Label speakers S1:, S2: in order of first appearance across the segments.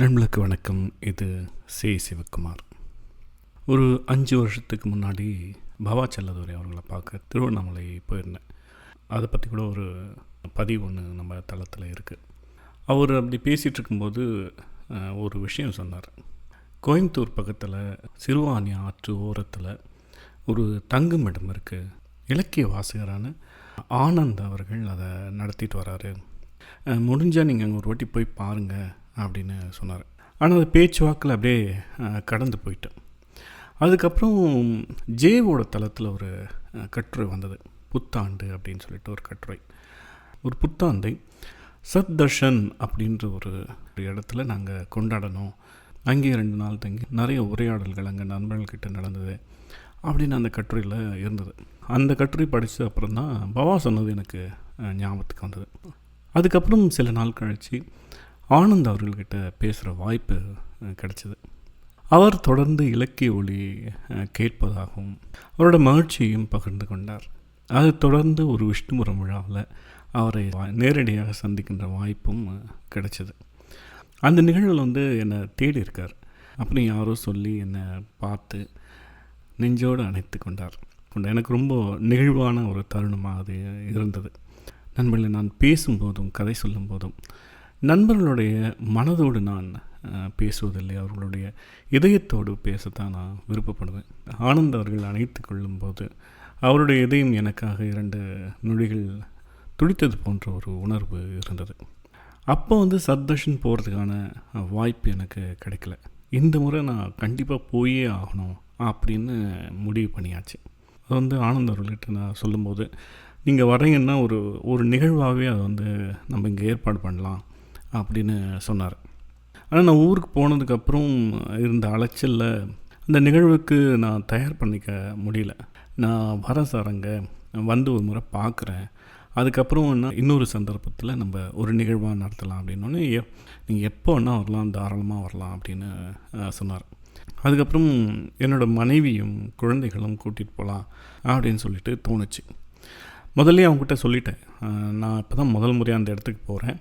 S1: நண்பர்களுக்கு வணக்கம். இது சி. சிவகுமார் ஒரு அஞ்சு வருஷத்துக்கு முன்னாடி பவா செல்லதுரை அவர்களை பார்க்க திருவண்ணாமலை போயிருந்தேன். அதை பற்றி கூட ஒரு பதிவு ஒன்று நம்ம தளத்தில் இருக்குது அவர் அப்படி பேசிகிட்டு இருக்கும்போது ஒரு விஷயம் சொன்னார். கோயம்புத்தூர் பக்கத்தில் சிறுவாணி ஆற்று ஓரத்தில் ஒரு தங்குமிடம் இருக்குது இலக்கிய வாசகரான ஆனந்த் அவர்கள் அதை நடத்திட்டு வராரு. முடிஞ்சால் நீங்கள் அங்கே ஒரு வாட்டி போய் பாருங்கள் அப்படின்னு சொன்னார். ஆனால் அது பேச்சுவாக்கில் அப்படியே கடந்து போயிட்டேன் அதுக்கப்புறம் ஜேவோட தளத்தில் ஒரு கட்டுரை வந்தது. புத்தாண்டு அப்படின்னு சொல்லிட்டு ஒரு கட்டுரை. ஒரு புத்தாண்டை சத்தர்ஷன் அப்படின்ற ஒரு இடத்துல நாங்கள் கொண்டாடணும். அங்கேயே ரெண்டு நாள் தங்கி நிறைய உரையாடல்கள் அங்கே நண்பர்கள்கிட்ட நடந்தது அப்படின்னு அந்த கட்டுரையில் இருந்தது. அந்த கட்டுரை படித்த அப்புறம் தான் பவா சொன்னது எனக்கு ஞாபகத்துக்கு வந்தது. அதுக்கப்புறம் சில நாள் கழித்து ஆனந்த் அவர்கள்கிட்ட பேசுகிற வாய்ப்பு கிடைச்சிது. அவர் தொடர்ந்து இலக்கிய ஒளி கேட்பதாகவும் அவரோட மகிழ்ச்சியையும் பகிர்ந்து கொண்டார். அது தொடர்ந்து ஒரு விஷ்ணுபுரம் விழாவில் அவரை வா- நேரடியாக சந்திக்கின்ற வாய்ப்பும் கிடைச்சிது. அந்த நிகழ்வில் வந்து என்னை தேடி இருக்கார். அப்படி யாரோ சொல்லி என்னை பார்த்து நெஞ்சோடு அணைத்து கொண்டார். கொண்ட எனக்கு ரொம்ப நெகிழ்வான ஒரு தருணமாக அது இருந்தது. நண்பர்களை நான் பேசும்போதும் கதை சொல்லும்போதும் நண்பர்களுடைய மனதோடு நான் பேசுவதில்லை. அவர்களுடைய இதயத்தோடு பேசத்தான் நான் விருப்பப்படுவேன். ஆனந்த் அவர்கள் அணைத்து கொள்ளும்போது அவருடைய இதயம் எனக்காக இரண்டு நொடிகள் துடித்தது போன்ற ஒரு உணர்வு இருந்தது. அப்போ வந்து சர்தர்ஷன் போகிறதுக்கான வாய்ப்பு எனக்கு கிடைக்கல. இந்த முறை நான் கண்டிப்பாக போயே ஆகணும் அப்படின்னு முடிவு பண்ணியாச்சு. அது வந்து ஆனந்த் அவர்கள்ட்ட நான் சொல்லும்போது நீங்கள் வரீங்கன்னா ஒரு ஒரு நிகழ்வாகவே அதை வந்து நம்ம இங்கே ஏற்பாடு பண்ணலாம். அப்படின்னு சொன்னார். ஆனால் நான் ஊருக்கு போனதுக்கப்புறம் இருந்த அலைச்சலில் அந்த நிகழ்வுக்கு நான் தயார் பண்ணிக்க முடியல. நான் வர சாரங்க வந்து ஒரு முறை பார்க்குறேன் அதுக்கப்புறம் என்ன இன்னொரு சந்தர்ப்பத்தில் நம்ம ஒரு நிகழ்வாக நடத்தலாம் அப்படின்னோடனே எ நீங்கள் எப்போ வேணால் வரலாம் தாராளமாக வரலாம் அப்படின்னு சொன்னார். அதுக்கப்புறம் என்னோடய மனைவியும் குழந்தைகளும் கூட்டிகிட்டு போகலாம் அப்படின்னு சொல்லிட்டு தோணுச்சு. முதல்ல அவங்ககிட்ட சொல்லிட்டேன். நான் இப்போ தான் முதல் முறையாக அந்த இடத்துக்கு போகிறேன்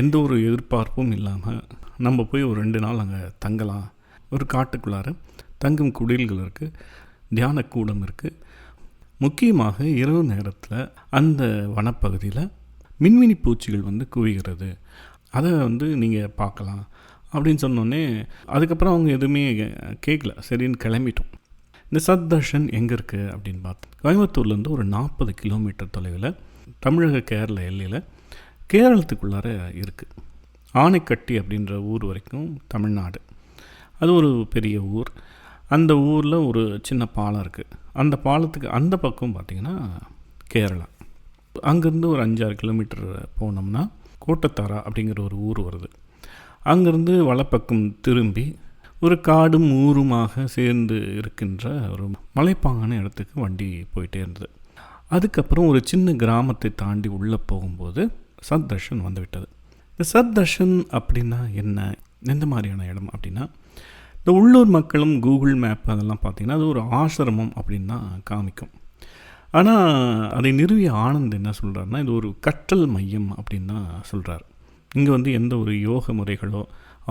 S1: எந்த ஒரு எதிர்பார்ப்பும் இல்லாமல் நம்ம போய் ஒரு ரெண்டு நாள் அங்கே தங்கலாம். ஒரு காட்டுக்குள்ளார தங்கும் குடில்கள் இருக்குது தியானக்கூடம் இருக்குது முக்கியமாக இரவு நேரத்தில் அந்த வனப்பகுதியில் மின்மினி பூச்சிகள் வந்து குவிகிறது. அதை வந்து நீங்கள் பார்க்கலாம் அப்படின்னு சொன்னோன்னே அதுக்கப்புறம் அவங்க எதுவுமே கேட்கல சரின்னு கிளம்பிட்டோம். இந்த சத்தர்ஷன் எங்கே இருக்குது அப்படின்னு பார்த்தோம். கோயம்புத்தூர்லேருந்து ஒரு நாற்பது கிலோமீட்டர் தொலைவில் தமிழக கேரள எல்லையில் கேரளத்துக்குள்ளார இருக்குது ஆனைக்கட்டி அப்படின்ற ஊர் வரைக்கும் தமிழ்நாடு. அது ஒரு பெரிய ஊர். அந்த ஊரில் ஒரு சின்ன பாலம் இருக்குது அந்த பாலத்துக்கு அந்த பக்கம் பார்த்திங்கன்னா கேரளா. அங்கேருந்து ஒரு அஞ்சாறு கிலோமீட்டர் போனோம்னா கோட்டத்தாரா அப்படிங்கிற ஒரு ஊர் வருது. அங்கேருந்து வலப்பக்கம் திரும்பி ஒரு காடும் ஊருமாக சேர்ந்து இருக்கின்ற ஒரு மலைப்பாங்கான இடத்துக்கு வண்டி போயிட்டே இருந்தது. அதுக்கப்புறம் ஒரு சின்ன கிராமத்தை தாண்டி உள்ளே போகும்போது சத்தர்ஷன் வந்துவிட்டது. இந்த சத்தர்ஷன் அப்படின்னா என்ன? எந்த மாதிரியான இடம் அப்படின்னா இந்த உள்ளூர் மக்களும் கூகுள் மேப் அதெல்லாம் பார்த்திங்கன்னா அது ஒரு ஆசிரமம் அப்படின்னு தான் காமிக்கும். ஆனால் அதை நிறுவிய ஆனந்த் என்ன சொல்கிறாருன்னா இது ஒரு கற்றல் மையம் அப்படின்னு தான் சொல்கிறார் இங்கே வந்து எந்த ஒரு யோக முறைகளோ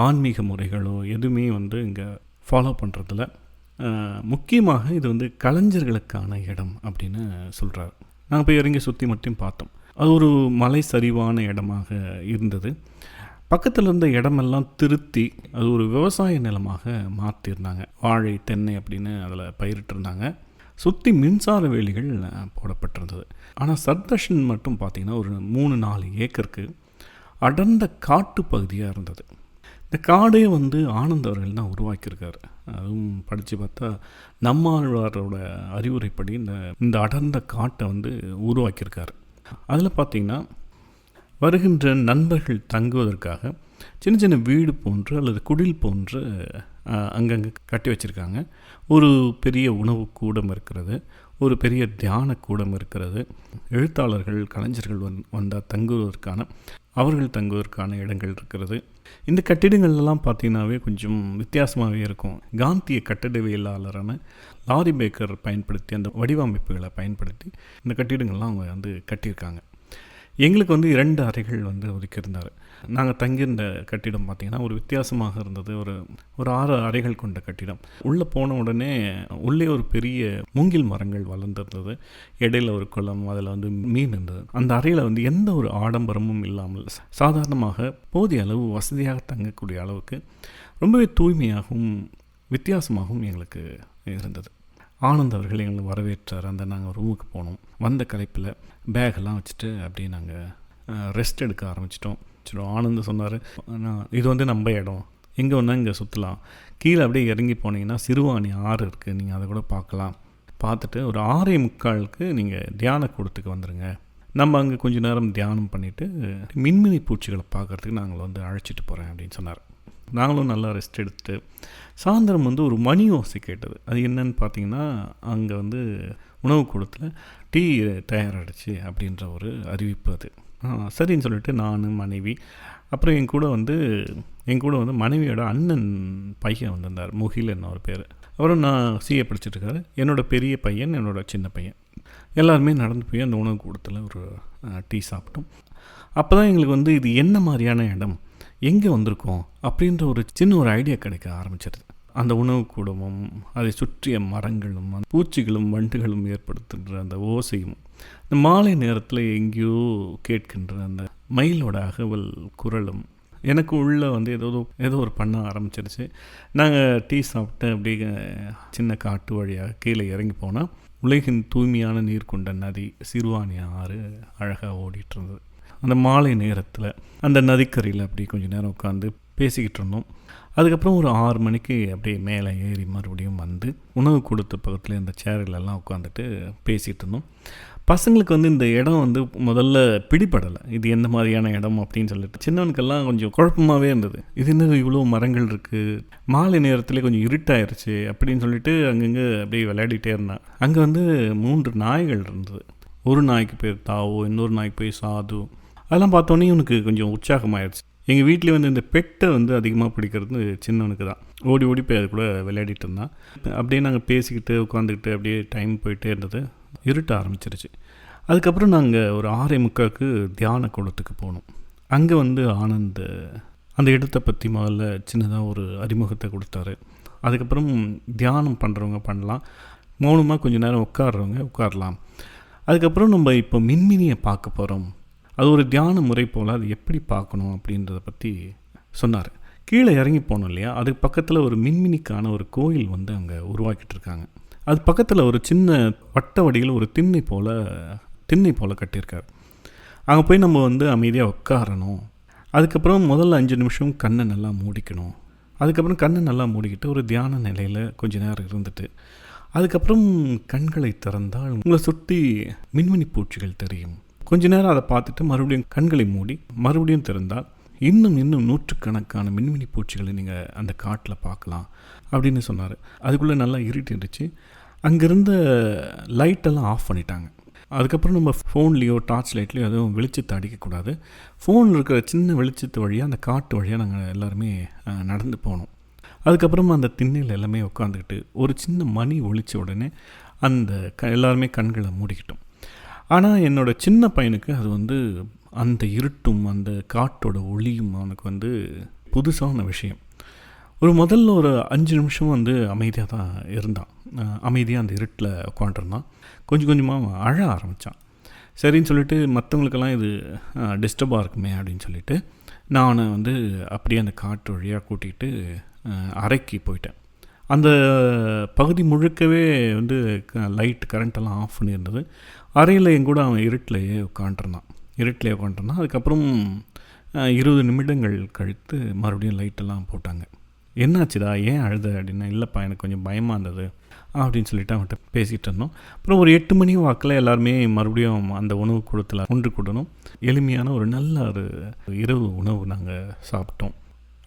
S1: ஆன்மீக முறைகளோ எதுவுமே வந்து இங்கே ஃபாலோ பண்ணுறதில்ல முக்கியமாக இது வந்து கலைஞர்களுக்கான இடம் அப்படின்னு சொல்கிறார் நாங்கள் போய் இறங்கி சுற்றி மட்டும் பார்த்தோம். அது ஒரு மலை சரிவான இடமாக இருந்தது. பக்கத்தில் இருந்த இடமெல்லாம் திருத்தி அது ஒரு விவசாய நிலமாக மாற்றிருந்தாங்க வாழை தென்னை அப்படின்னு அதில் பயிரிட்டிருந்தாங்க. சுற்றி மின்சார வேலிகள் போடப்பட்டிருந்தது. ஆனால் சர்தர்ஷன் மட்டும் பார்த்திங்கன்னா ஒரு மூணு நாலு ஏக்கருக்கு அடர்ந்த காட்டு பகுதியாக இருந்தது. இந்த காடே வந்து ஆனந்த் அவர்கள் தான் உருவாக்கியிருக்காரு. அதுவும் படித்து பார்த்தா நம்மாழ்வாரோட அறிவுரைப்படி இந்த இந்த அடர்ந்த காட்டை வந்து உருவாக்கியிருக்காரு. அதில் பார்த்திங்கன்னா வருகின்ற நண்பர்கள் தங்குவதற்காக சின்ன சின்ன வீடு போன்று அல்லது குடில் போன்று அஹ், அங்கங்கே கட்டி வச்சுருக்காங்க. ஒரு பெரிய உணவு கூடம் இருக்கிறது. ஒரு பெரிய தியான கூடம் இருக்கிறது. எழுத்தாளர்கள் கலைஞர்கள் வந் வந்தால் தங்குவதற்கான அவர்கள் தங்குவதற்கான இடங்கள் இருக்கிறது. இந்த கட்டிடங்கள்லாம் பார்த்தீங்கன்னாவே கொஞ்சம் வித்தியாசமாகவே இருக்கும். காந்திய கட்டிடவியலாளரான லாரி பேக்கர் பயன்படுத்தி அந்த வடிவமைப்புகளை பயன்படுத்தி இந்த கட்டிடங்கள்லாம் அவங்க வந்து கட்டியிருக்காங்க. எங்களுக்கு வந்து இரண்டு அறைகள் வந்து ஒதுக்கியிருந்தார். நாங்கள் தங்கியிருந்த கட்டிடம் பார்த்திங்கன்னா ஒரு வித்தியாசமாக இருந்தது. ஒரு ஒரு ஆறு அறைகள் கொண்ட கட்டிடம். உள்ளே போன உடனே உள்ளே ஒரு பெரிய மூங்கில் மரங்கள் வளர்ந்துருந்தது. இடையில ஒரு குளம் அதில் வந்து மீன் இருந்தது. அந்த அறையில் வந்து எந்த ஒரு ஆடம்பரமும் இல்லாமல் சாதாரணமாக போதிய அளவு வசதியாக தங்கக்கூடிய அளவுக்கு ரொம்பவே தூய்மையாகவும் வித்தியாசமாகவும் எங்களுக்கு இருந்தது. ஆனந்த் அவர்கள் எங்களை வரவேற்றார். அந்த நாங்கள் ரூமுக்கு போனோம். வந்த கலைப்பில் பேகெல்லாம் வச்சுட்டு அப்படியே நாங்கள் ரெஸ்ட் எடுக்க ஆரம்பிச்சிட்டோம். சரி ஆனந்த் சொன்னார் இது வந்து நம்ம இடம். எங்கே வேணால் இங்கே சுற்றலாம் கீழே அப்படியே இறங்கி போனீங்கன்னா சிறுவாணி ஆறு இருக்குது நீங்கள் அதை கூட பார்க்கலாம். பார்த்துட்டு ஒரு ஆறே முக்காலுக்கு நீங்கள் தியான கூடத்துக்கு வந்துடுங்க நம்ம அங்கே கொஞ்ச நேரம் தியானம் பண்ணிவிட்டு மின்மினி பூச்சிகளை பார்க்குறதுக்கு நாங்கள் வந்து அழைச்சிட்டு போகிறேன் அப்படின்னு சொன்னார். நாங்களும் நல்லா ரெஸ்ட் எடுத்துட்டு சாயந்தரம் வந்து ஒரு மணி ஓசை கேட்டது. அது என்னன்னு பார்த்தீங்கன்னா அங்கே வந்து உணவு கூடத்தில் டீ தயாராகிடுச்சு அப்படின்ற ஒரு அறிவிப்பு அது. சரின்னு சொல்லிட்டு நான் மனைவி அப்புறம் என் கூட வந்து என் கூட வந்து மனைவியோட அண்ணன் பையன் வந்திருந்தார் முகில் என்ன ஒரு பேர். அவரும் நான் சிஏ படிச்சுட்ருக்காரு என்னோடய பெரிய பையன் என்னோட சின்ன பையன். எல்லாருமே நடந்து போய் அந்த உணவு கூடத்தில் ஒரு டீ சாப்பிட்டோம். அப்போ தான் எங்களுக்கு வந்து இது என்ன மாதிரியான இடம் எங்கே வந்திருக்கோம் அப்படின்ற ஒரு சின்ன ஒரு ஐடியா கிடைக்க ஆரம்பிச்சிருது. அந்த உணவு கூடமும் அதை சுற்றிய மரங்களும் பூச்சிகளும் வண்டுகளும் ஏற்படுத்துகின்ற அந்த ஓசையும் இந்த மாலை நேரத்தில் எங்கேயோ கேட்கின்ற அந்த மயிலோட அகவல் குரலும் எனக்கு உள்ளே வந்து ஏதோ ஏதோ ஒரு பண்ண ஆரம்பிச்சிருச்சு. நாங்கள் டீ சாப்பிட்டு அப்படியே சின்ன காட்டு வழியாக கீழே இறங்கி போனால் உலகின் தூய்மையான நீர் கொண்ட நதி சிறுவாணி ஆறு அழகாக ஓடிட்டு இருந்தது அந்த மாலை நேரத்தில் அந்த நதிக்கரையில் அப்படி கொஞ்சம் நேரம் உட்காந்து பேசிக்கிட்டு இருந்தோம். அதுக்கப்புறம் ஒரு ஆறு மணிக்கு அப்படியே மேலே ஏறி மறுபடியும் வந்து உணவு கொடுத்த பக்கத்தில் இந்த சேரிலெல்லாம் உட்காந்துட்டு பேசிகிட்டு இருந்தோம். பசங்களுக்கு வந்து இந்த இடம் வந்து முதல்ல பிடிப்படலை இது எந்த மாதிரியான இடம் அப்படின்னு சொல்லிட்டு. சின்னவனுக்கெல்லாம் கொஞ்சம் குழப்பமாகவே இருந்தது. இது என்ன இவ்வளோ மரங்கள் இருக்குது மாலை நேரத்தில் கொஞ்சம் இருட்டாயிருச்சு அப்படின்னு சொல்லிட்டு அங்கங்கே அப்படியே விளையாடிட்டே இருந்தான். அங்கே வந்து மூன்று நாய்கள் இருந்தது. ஒரு நாய்க்கு பேர் தாவோ இன்னொரு நாய்க்கு பேர் சாது. அதெல்லாம் பார்த்தோன்னே இவனுக்கு கொஞ்சம் உற்சாகமாயிடுச்சு எங்கள் வீட்டில் வந்து இந்த பெட்டை வந்து அதிகமாக பிடிக்கிறது சின்னவனுக்கு தான். ஓடி ஓடி போய் அது கூட விளையாடிட்டு இருந்தான். அப்படியே நாங்கள் பேசிக்கிட்டு உட்காந்துக்கிட்டு அப்படியே டைம் போயிட்டே இருந்தது. இருட்ட ஆரம்பிச்சிருச்சு. அதுக்கப்புறம் நாங்கள் ஒரு ஆறே முக்காவுக்கு தியான குளத்துக்கு போனோம். அங்கே வந்து ஆனந்த் அந்த இடத்தை பற்றி முதல்ல சின்னதாக ஒரு அறிமுகத்தை கொடுத்தாரு. அதுக்கப்புறம் தியானம் பண்ணுறவங்க பண்ணலாம். மௌனமாக கொஞ்சம் நேரம் உட்காடுறவங்க உட்காரலாம். அதுக்கப்புறம் நம்ம இப்போ மின்மினியை பார்க்க போகிறோம் அது ஒரு தியான முறை போல் அது எப்படி பார்க்கணும் அப்படின்றத பற்றி சொன்னார். கீழே இறங்கி போனோம் இல்லையா? அதுக்கு பக்கத்தில் ஒரு மின்மினிக்கான ஒரு கோயில் வந்து அங்கே உருவாக்கிட்டு இருக்காங்க. அது பக்கத்தில் ஒரு சின்ன வட்ட வடியில் ஒரு திண்ணை போல் திண்ணை போல் கட்டியிருக்கார். அங்கே போய் நம்ம வந்து அமைதியாக உட்காரணும். அதுக்கப்புறம் முதல்ல அஞ்சு நிமிஷம் கண்ணை நல்லா மூடிக்கணும். அதுக்கப்புறம் கண்ணை நல்லா மூடிக்கிட்டு ஒரு தியான நிலையில் கொஞ்ச நேரம் இருந்துட்டு அதுக்கப்புறம் கண்களை திறந்தால் உங்களை சுற்றி மின்மினி பூச்சிகள் தெரியும். கொஞ்ச நேரம் அதை பார்த்துட்டு மறுபடியும் கண்களை மூடி மறுபடியும் திறந்தால் இன்னும் இன்னும் நூற்றுக்கணக்கான மின்மினி பூச்சிகளை நீங்கள் அந்த காட்டில் பார்க்கலாம் அப்படின்னு சொன்னார். அதுக்குள்ளே நல்லா இருட்டிருந்துச்சு அங்கேருந்த லைட்டெல்லாம் ஆஃப் பண்ணிட்டாங்க. அதுக்கப்புறம் நம்ம ஃபோன்லேயோ டார்ச் லைட்லேயோ எதுவும் வெளிச்சத்தை அடிக்கக்கூடாது. ஃபோனில் இருக்கிற சின்ன வெளிச்சத்து வழியாக அந்த காட்டு வழியாக நாங்கள் எல்லாருமே நடந்து போனோம். அதுக்கப்புறமா அந்த திண்ணையில் எல்லாமே உட்காந்துக்கிட்டு ஒரு சின்ன மணி ஒழிச்ச உடனே அந்த க எல்லாருமே கண்களை மூடிக்கிட்டோம். ஆனால் என்னோடய சின்ன பையனுக்கு அது வந்து அந்த இருட்டும் அந்த காட்டோட ஒளியும் அவனுக்கு வந்து புதுசான விஷயம். ஒரு முதல்ல ஒரு அஞ்சு நிமிஷம் வந்து அமைதியாக தான் இருந்தான். அமைதியாக அந்த இருட்டில் உட்காண்டிருந்தான் கொஞ்சம் கொஞ்சமாக அழ ஆரம்பித்தான் சரின்னு சொல்லிட்டு மற்றவங்களுக்கெல்லாம் இது டிஸ்டர்பாக இருக்குமே அப்படின்னு சொல்லிட்டு நான் வந்து அப்படியே அந்த காட்டு வழியாக கூட்டிகிட்டு அறைக்கு போயிட்டேன். அந்த பகுதி முழுக்கவே வந்து லைட் கரண்ட்டெல்லாம் ஆஃப் பண்ணியிருந்தது. அறையில் என் கூட அவன் இருட்டிலேயே உட்காண்டிருந்தான் இருட்டிலே உட்காண்டிருந்தான் அதுக்கப்புறம் இருபது நிமிடங்கள் கழித்து மறுபடியும் லைட்டெல்லாம் போட்டாங்க. என்னாச்சுதா ஏன் அழுத? அப்படின்னா இல்லைப்பா எனக்கு கொஞ்சம் பயமாக இருந்தது அப்படின்னு சொல்லிட்டு அவன்கிட்ட பேசிகிட்டு இருந்தோம். அப்புறம் ஒரு எட்டு மணி வாக்கில் எல்லாருமே மறுபடியும் அந்த உணவு கூடத்தில் ஒன்று கூடணும். எளிமையான ஒரு நல்ல ஒரு இரவு உணவு நாங்கள் சாப்பிட்டோம்.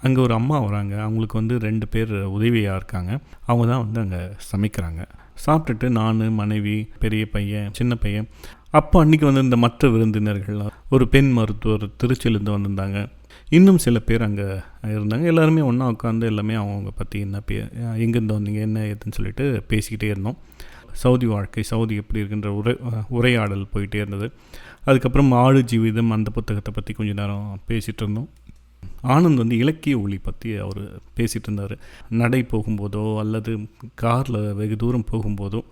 S1: அங்கே ஒரு அம்மா வராங்க. அவங்களுக்கு வந்து ரெண்டு பேர் உதவியாக இருக்காங்க. அவங்க தான் வந்து அங்கே சமைக்கிறாங்க. சாப்பிட்டுட்டு நான் மனைவி பெரிய பையன் சின்ன பையன். அப்போ அன்றைக்கி வந்து இந்த மற்ற விருந்தினர்கள் ஒரு பெண் மருத்துவர் திருச்சியிலேருந்து வந்திருந்தாங்க. இன்னும் சில பேர் அங்கே இருந்தாங்க. எல்லாருமே ஒன்றா உட்காந்து எல்லாமே அவங்கவுங்க பற்றி என்ன பே எங்கேருந்து வந்தீங்க என்ன ஏதுன்னு சொல்லிட்டு பேசிக்கிட்டே இருந்தோம். சவுதி வாழ்க்கை சவுதி எப்படி இருக்குன்ற உரை உரையாடல் போயிட்டே இருந்தது. அதுக்கப்புறம் ஆடு ஜீவிதம் அந்த புத்தகத்தை பற்றி கொஞ்சம் நேரம் பேசிகிட்டு இருந்தோம். ஆனந்த் வந்து இலக்கிய ஒளி பற்றி அவர் பேசிகிட்டு இருந்தார். நடை போகும்போதோ அல்லது காரில் வெகு தூரம் போகும்போதோ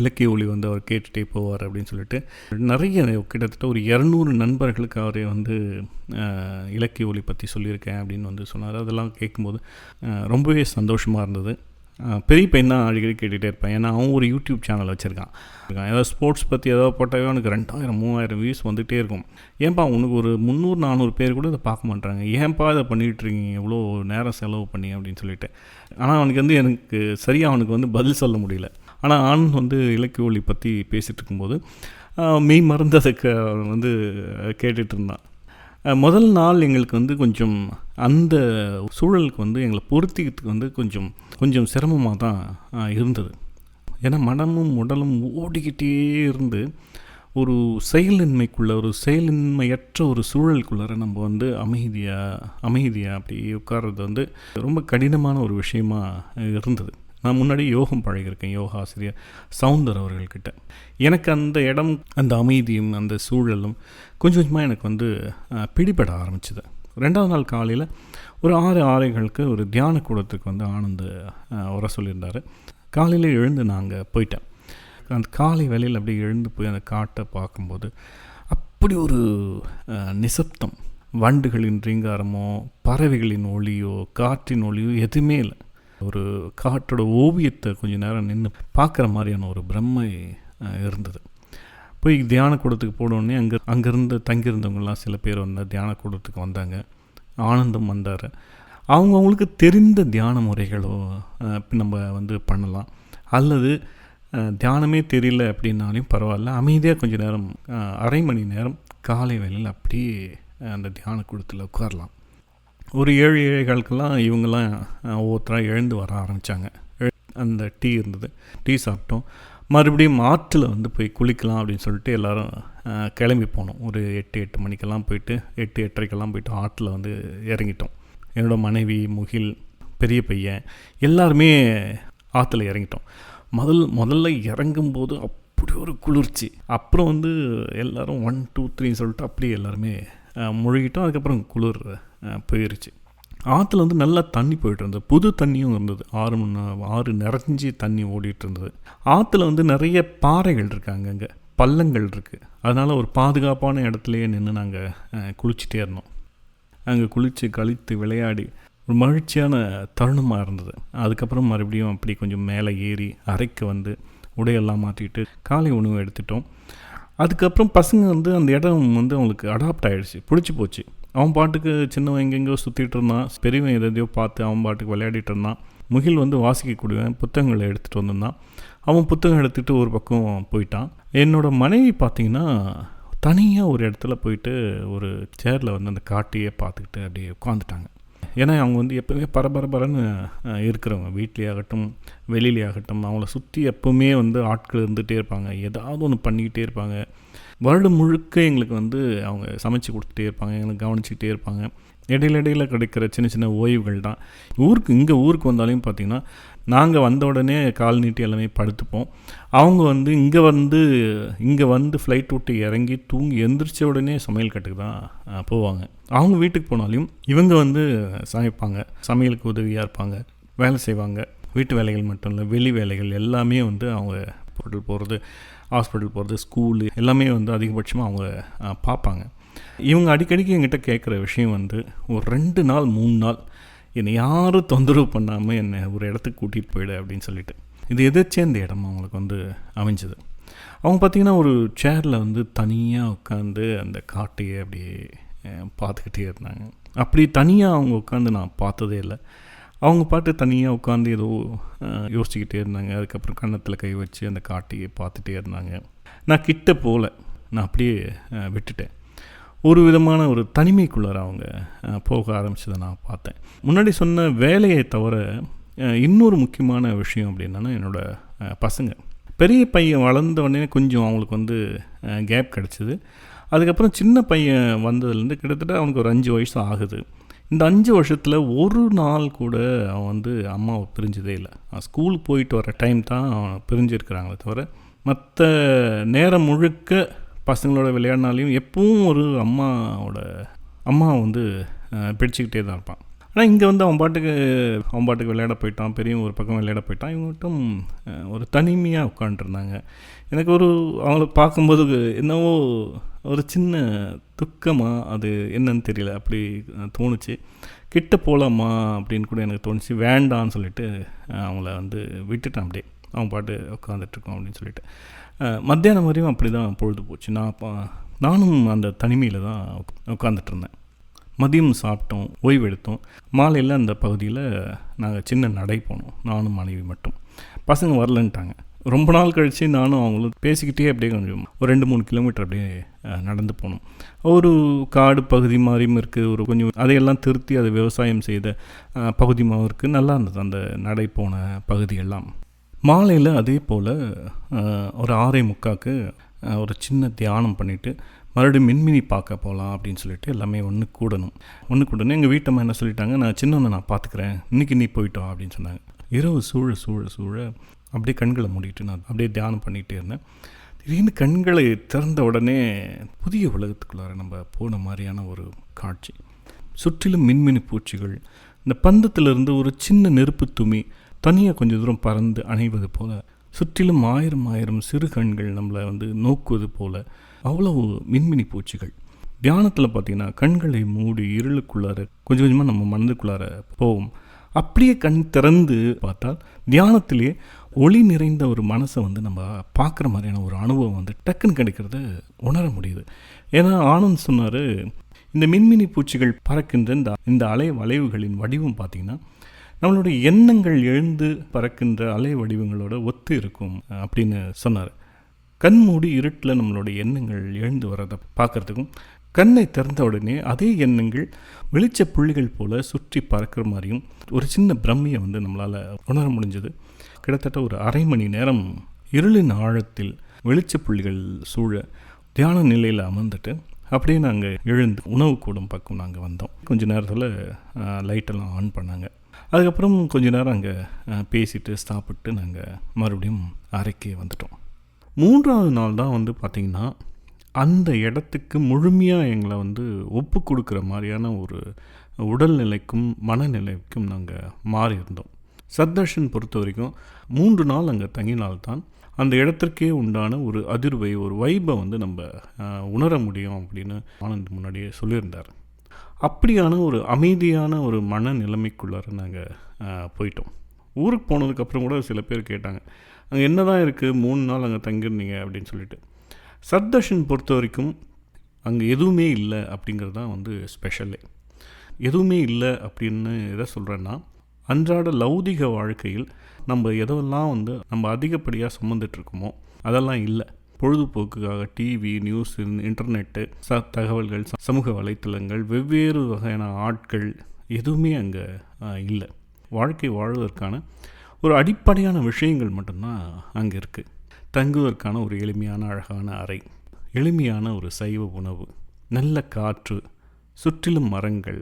S1: இலக்கிய ஒளி வந்து அவர் கேட்டுகிட்டே போவார் அப்படின்னு சொல்லிட்டு நிறைய கிட்டத்தட்ட ஒரு இரநூறு நண்பர்களுக்கு அவரே வந்து இலக்கிய ஒளி பற்றி சொல்லியிருக்கேன் அப்படின்னு வந்து சொன்னார். அதெல்லாம் கேட்கும்போது ரொம்பவே சந்தோஷமாக இருந்தது. பெரிய பையன் தான் அடிக்கடி கேட்டுகிட்டே இருப்பேன். ஏன்னா அவன் ஒரு யூடியூப் சேனல் வச்சுருக்கான். ஏதாவது ஸ்போர்ட்ஸ் பற்றி ஏதாவது போட்டாவே அவனுக்கு ரெண்டாயிரம் மூவாயிரம் வியூஸ் வந்துகிட்டே இருக்கும். ஏன்பா உனக்கு ஒரு முந்நூறு நானூறு பேர் கூட இதை பார்க்க மாட்டாங்க ஏன்பா இதை பண்ணிகிட்டு இருக்கீங்க? எவ்வளோ நேரம் செலவு பண்ணி அப்படின்னு சொல்லிட்டு. ஆனால் அவனுக்கு வந்து எனக்கு சரியாக அவனுக்கு வந்து பதில் சொல்ல முடியல. ஆனால் ஆண் வந்து இலக்கிய ஒளி பற்றி பேசிகிட்டு இருக்கும்போது மெய் மறந்து அதுக்கு அவன் வந்து கேட்டுட்டு இருந்தான் முதல் நாள் எங்களுக்கு வந்து கொஞ்சம் அந்த சூழலுக்கு வந்து எங்களை பொருத்திக்கிறதுக்கு வந்து கொஞ்சம் கொஞ்சம் சிரமமாக தான் இருந்தது. ஏன்னா மனமும் உடலும் ஓடிக்கிட்டே இருந்து ஒரு செயலின்மைக்குள்ள ஒரு செயலின்மையற்ற ஒரு சூழலுக்குள்ளார நம்ம வந்து அமைதியாக அமைதியாக அப்படி உட்கார்றது வந்து ரொம்ப கடினமான ஒரு விஷயமாக இருந்தது. நான் முன்னாடி யோகம் பழகியிருக்கேன் யோகா ஆசிரியர் சவுந்தர் அவர்கள்கிட்ட. எனக்கு அந்த இடம் அந்த அமைதியும் அந்த சூழலும் கொஞ்சம் கொஞ்சமாக எனக்கு வந்து பிடிபட ஆரம்பிச்சுது. ரெண்டாவது நாள் காலையில் ஒரு ஆறு ஆறைகளுக்கு ஒரு தியான கூடத்துக்கு வந்து ஆனந்த் வர சொல்லியிருந்தார். காலையில் எழுந்து நாங்கள் போயிட்டேன். அந்த காலை வேளையில் அப்படியே எழுந்து போய் அந்த காட்டை பார்க்கும்போது அப்படி ஒரு நிசப்தம். வண்டுகளின் ரீங்காரமோ பறவைகளின் ஒளியோ காற்றின் ஒளியோ எதுவுமே இல்லை. ஒரு காட்டோட ஓவியத்தை கொஞ்ச நேரம் நின்று பார்க்குற மாதிரியான ஒரு பிரம்மை இருந்தது. போய் தியான கூடத்துக்கு போனோடனே அங்கே அங்கேருந்து தங்கியிருந்தவங்கலாம் சில பேர் வந்து தியான கூடத்துக்கு வந்தாங்க. ஆனந்தம் வந்தார். அவங்கவுங்களுக்கு தெரிந்த தியான முறைகளோ நம்ம வந்து பண்ணலாம். அல்லது தியானமே தெரியல அப்படின்னாலும் பரவாயில்ல. அமைதியாக கொஞ்ச நேரம் அரை மணி நேரம் காலை வேளையில் அப்படியே அந்த தியான கூடத்தில் உட்காரலாம். ஒரு ஏழு ஏழைகளுக்கெல்லாம் இவங்கெல்லாம் ஒவ்வொருத்தராக எழுந்து வர ஆரம்பித்தாங்க அந்த டீ இருந்தது. டீ சாப்பிட்டோம். மறுபடியும் ஆற்றில் வந்து போய் குளிக்கலாம் அப்படின்னு சொல்லிட்டு எல்லோரும் கிளம்பி போனோம். ஒரு எட்டு எட்டு மணிக்கெல்லாம் போயிட்டு எட்டு எட்டரைக்கெல்லாம் போயிட்டு ஆற்றில் வந்து இறங்கிட்டோம். என்னோட மனைவி முகில் பெரிய பையன் எல்லாருமே ஆற்றுல இறங்கிட்டோம். முதல் முதல்ல இறங்கும்போது அப்படி ஒரு குளிர்ச்சி. அப்புறம் வந்து எல்லோரும் ஒன் டூ த்ரீன்னு சொல்லிட்டு அப்படியே எல்லாருமே முழுகிட்டோம். அதுக்கப்புறம் குளிர் போயிருச்சு. ஆற்றுல வந்து நல்லா தண்ணி போயிட்டு இருந்தது புது தண்ணியும் இருந்தது. ஆறு ஆறு நிறைஞ்சி தண்ணி ஓடிட்டு இருந்தது ஆற்றுல வந்து நிறைய பாறைகள் இருக்காங்க அங்கே. பள்ளங்கள் இருக்குது அதனால் ஒரு பாதுகாப்பான இடத்துலையே நின்று நாங்கள் குளிச்சுட்டே இருந்தோம். அங்கே குளித்து கழித்து விளையாடி ஒரு மகிழ்ச்சியான தருணமாக இருந்தது. அதுக்கப்புறம் மறுபடியும் அப்படி கொஞ்சம் மேலே ஏறி அறைக்கு வந்து உடையெல்லாம் மாற்றிட்டு காலை உணவு எடுத்துட்டோம். அதுக்கப்புறம் பசங்க வந்து அந்த இடம் வந்து அவங்களுக்கு அடாப்ட் ஆகிடுச்சு பிடிச்சி போச்சு. அவன் பாட்டுக்கு சின்னவன் எங்கெங்கோ சுற்றிட்டு இருந்தான். பெரியவன் எதையோ பார்த்து அவன் பாட்டுக்கு விளையாடிட்டு இருந்தான். முகில் வந்து வாசிக்கக்கூடியவன் புத்தகங்களை எடுத்துகிட்டு வந்திருந்தான். அவன் புத்தகம் எடுத்துகிட்டு ஒரு பக்கம் போயிட்டான். என்னோட மனைவி பார்த்தீங்கன்னா தனியாக ஒரு இடத்துல போயிட்டு ஒரு சேரில் வந்து அந்த காட்டையே பார்த்துக்கிட்டு அப்படியே உட்காந்துட்டாங்க ஏன்னா அவங்க வந்து எப்போவுமே பரபரபரன்னு இருக்கிறவங்க. வீட்லேயே ஆகட்டும் வெளியிலே ஆகட்டும் அவங்கள சுற்றி எப்போவுமே வந்து ஆட்கள் இருந்துகிட்டே இருப்பாங்க. ஏதாவது ஒன்று பண்ணிக்கிட்டே இருப்பாங்க. வருடம் முழுக்க எங்களுக்கு வந்து அவங்க சமைச்சு கொடுத்துட்டே இருப்பாங்க எங்களை கவனிச்சிக்கிட்டே இருப்பாங்க. இடையில இடையில் கிடைக்கிற சின்ன சின்ன ஓய்வுகள் தான். ஊருக்கு இங்கே ஊருக்கு வந்தாலையும் பார்த்தீங்கன்னா நாங்கள் வந்த உடனே கால் நீட்டி எல்லாமே படுத்துப்போம். அவங்க வந்து இங்கே வந்து இங்கே வந்து ஃப்ளைட் விட்டு இறங்கி தூங்கி எந்திரிச்ச உடனே சமையல் கட்டுக்கு தான் போவாங்க. அவங்க வீட்டுக்கு போனாலையும் இவங்க வந்து சமைப்பாங்க. சமையலுக்கு உதவியாக இருப்பாங்க. வேலை செய்வாங்க. வீட்டு வேலைகள் மட்டும் இல்லை வெளி வேலைகள் எல்லாமே வந்து அவங்க பொருள் போகிறது ஹாஸ்பிட்டல் போகிறது ஸ்கூலு எல்லாமே வந்து அதிகபட்சமாக அவங்க பார்ப்பாங்க. இவங்க அடிக்கடிக்கு என்கிட்ட கேட்குற விஷயம் வந்து ஒரு ரெண்டு நாள் மூணு நாள் என்னை யாரும் தொந்தரவு பண்ணாமல் என்னை ஒரு இடத்துக்கு கூட்டிகிட்டு போயிடு அப்படின்னு சொல்லிட்டு. இது எதிர்த்தே இந்த இடம் அவங்களுக்கு வந்து அமைஞ்சது. அவங்க பார்த்திங்கன்னா ஒரு சேரில் வந்து தனியாக உட்காந்து அந்த காட்டையே அப்படியே பார்த்துக்கிட்டே இருந்தாங்க. அப்படி தனியாக அவங்க உட்காந்து நான் பார்த்ததே இல்லை. அவங்க பாட்டு தனியாக உட்காந்து ஏதோ யோசிச்சுக்கிட்டே இருந்தாங்க. அதுக்கப்புறம் கன்னத்தில் கை வச்சு அந்த காட்டியை பார்த்துட்டே இருந்தாங்க. நான் கிட்ட போகல நான் அப்படியே விட்டுட்டேன். ஒரு விதமான ஒரு தனிமைக்குள்ளார அவங்க போக ஆரம்பிச்சதை நான் பார்த்தேன். முன்னாடி சொன்ன வேலையை தவிர இன்னொரு முக்கியமான விஷயம் அப்படின்னா என்னோடய பசங்க. பெரிய பையன் வளர்ந்த உடனே கொஞ்சம் அவங்களுக்கு வந்து கேப் கிடச்சிது. அதுக்கப்புறம் சின்ன பையன் வந்ததுலேருந்து கிட்டத்தட்ட அவனுக்கு ஒரு அஞ்சு வயசு ஆகுது. இந்த அஞ்சு வருஷத்தில் ஒரு நாள் கூட அவன் வந்து அம்மாவை பிரிஞ்சதே இல்லை. அவன் ஸ்கூல் போயிட்டு வர டைம் தான் அவன் பிரிஞ்சிருக்கிறாங்களே தவிர மற்ற நேரம் முழுக்க பசங்களோட விளையாடினாலையும் எப்பவும் ஒரு அம்மாவோட அம்மா வந்து பிடிச்சிக்கிட்டே தான் இருப்பான். ஆனால் இங்கே வந்து அவன் பாட்டுக்கு அவன் பாட்டுக்கு விளையாட போயிட்டான் பெரியவங்க ஒரு பக்கம் விளையாட போயிட்டான். இவங்க மட்டும் ஒரு தனிமையாக உட்காந்துருந்தாங்க எனக்கு ஒரு அவங்கள பார்க்கும்போது என்னவோ ஒரு சின்ன துக்கமாக அது என்னன்னு தெரியல. அப்படி தோணுச்சு. கிட்ட போகலாமா அப்படின்னு கூட எனக்கு தோணுச்சு. வேண்டான்னு சொல்லிட்டு அவங்கள வந்து விட்டுட்டான் அப்படியே. அவன் பாட்டு உட்காந்துட்ருக்கோம் அப்படின்னு சொல்லிட்டு. மத்தியானம் வரையும் அப்படி தான் பொழுது போச்சு. நான் பா நானும் அந்த தனிமையில் தான் உட்காந்துட்டு இருந்தேன் மதியம் சாப்பிட்டோம் ஓய்வு எடுத்தோம். மாலையில் அந்த பகுதியில் நாங்கள் சின்ன நடை போனோம். நானும் மனைவி மட்டும். பசங்க வரலன்ட்டாங்க. ரொம்ப நாள் கழித்து நானும் அவங்களும் பேசிக்கிட்டே அப்படியே கொஞ்சம் ஒரு ரெண்டு மூணு கிலோமீட்டர் அப்படியே நடந்து போனோம். ஒரு காடு பகுதி மாதிரியும் இருக்குது ஒரு கொஞ்சம் அதையெல்லாம் திருத்தி அதை விவசாயம் செய்த பகுதி மாதிரி இருக்குது நல்லா இருந்தது அந்த நடை போன பகுதியெல்லாம். மாலையில் அதே போல் ஒரு ஆறே முக்காக்கு ஒரு சின்ன தியானம் பண்ணிவிட்டு மறுபடியும் மின்மினி பார்க்க போகலாம் அப்படின்னு சொல்லிட்டு எல்லாமே ஒன்று கூடணும். ஒன்று கூடணும். எங்கள் வீட்டம்மா என்ன சொல்லிட்டாங்க? நான் சின்னவனை நான் பார்த்துக்கிறேன். இன்னைக்கு நீ போயிட்டோம் அப்படின்னு சொன்னாங்க. இரவு சூழ சூழ சூழ அப்படியே கண்களை மூடிட்டு நான் அப்படியே தியானம் பண்ணிகிட்டே இருந்தேன். திடீர்னு கண்களை திறந்த உடனே புதிய உலகத்துக்குள்ளார நம்ம போன மாதிரியான ஒரு காட்சி. சுற்றிலும் மின்மினி பூச்சிகள் இந்த பந்தத்திலிருந்து ஒரு சின்ன நெருப்பு துமி தனியாக கொஞ்சம் தூரம் பறந்து அணைவது போல சுற்றிலும் ஆயிரம் ஆயிரம் சிறு கண்கள் நம்மளை வந்து நோக்குவது போல அவ்வளவு மின்மினி பூச்சிகள். தியானத்தில் பார்த்தீங்கன்னா கண்களை மூடி இருளுக்குள்ளார கொஞ்சம் கொஞ்சமாக நம்ம மனதுக்குள்ளார போவோம். அப்படியே கண் திறந்து பார்த்தால் தியானத்திலே ஒளி நிறைந்த ஒரு மனசை வந்து நம்ம பார்க்குற மாதிரியான ஒரு அனுபவம் வந்து டக்குன்னு கிடைக்கிறத உணர முடியுது. ஏன்னா ஆனந்த் சொன்னார் இந்த மின்மினி பூச்சிகள் பறக்கின்ற இந்த இந்த அலை வளைவுகளின் வடிவம் பார்த்திங்கன்னா நம்மளுடைய எண்ணங்கள் எழுந்து பறக்கின்ற அலை வடிவங்களோட ஒத்து இருக்கும் அப்படின்னு சொன்னார். கண் மூடி இருட்டில் நம்மளுடைய எண்ணங்கள் எழுந்து வர்றதை பார்க்குறதுக்கும் கண்ணை திறந்த உடனே அதே எண்ணங்கள் வெளிச்ச புள்ளிகள் போல சுற்றி பறக்கிற மாதிரியும் ஒரு சின்ன பிரம்மையை வந்து நம்மளால் உணர முடிஞ்சது. கிட்டத்தட்ட ஒரு அரை மணி நேரம் இருளின் ஆழத்தில் வெளிச்ச புள்ளிகள் சூழ தியான நிலையில் அமர்ந்துட்டு அப்படியே நாங்கள் எழுந்து உணவு கூடம் பக்கம் நாங்கள் வந்தோம். கொஞ்ச நேரத்தில் லைட்டெல்லாம் ஆன் பண்ணாங்க. அதுக்கப்புறம் கொஞ்ச நேரம் அங்கே பேசிட்டு சாப்பிட்டு நாங்கள் மறுபடியும் அறைக்கே வந்துட்டோம். மூன்றாவது நாள் தான் வந்து பார்த்திங்கன்னா அந்த இடத்துக்கு முழுமையாக எங்களை வந்து ஒப்பு கொடுக்குற மாதிரியான ஒரு உடல்நிலைக்கும் மனநிலைக்கும் நாங்கள் மாறி இருந்தோம் சத்தர்ஷன் பொறுத்த வரைக்கும் மூன்று நாள் அங்கே தங்கினால்தான் அந்த இடத்திற்கே உண்டான ஒரு அதிர்வை ஒரு வைபை வந்து நம்ம உணர முடியும் அப்படின்னு ஆனந்த் முன்னாடியே சொல்லியிருந்தார். அப்படியான ஒரு அமைதியான ஒரு மன நிலைமைக்குள்ளார நாங்கள் போயிட்டோம். ஊருக்கு போனதுக்கப்புறம் கூட சில பேர் கேட்டாங்க அங்கே என்ன தான் இருக்குது மூணு நாள் அங்கே தங்கியிருந்தீங்க அப்படின்னு சொல்லிட்டு. சர்தர்ஷன் பொறுத்த வரைக்கும் அங்கே எதுவுமே இல்லை அப்படிங்கிறது தான் வந்து ஸ்பெஷலே எதுவுமே இல்லை அப்படின்னு எதை சொல்கிறேன்னா அன்றாட லௌதிக வாழ்க்கையில் நம்ம எதெல்லாம் வந்து நம்ம அதிகப்படியாக சுமந்துட்டுருக்கோமோ அதெல்லாம் இல்லை. பொழுதுபோக்குக்காக டிவி நியூஸ் இன்டர்நெட்டு ச தகவல்கள் சமூக வலைத்தளங்கள் வெவ்வேறு வகையான ஆட்கள் எதுவுமே அங்கே இல்லை. வாழ்க்கை வாழ்வதற்கான ஒரு அடிப்படையான விஷயங்கள் மட்டும்தான் அங்கே இருக்குது தங்குவதற்கான ஒரு எளிமையான அழகான அறை எளிமையான ஒரு சைவ உணவு நல்ல காற்று சுற்றிலும் மரங்கள்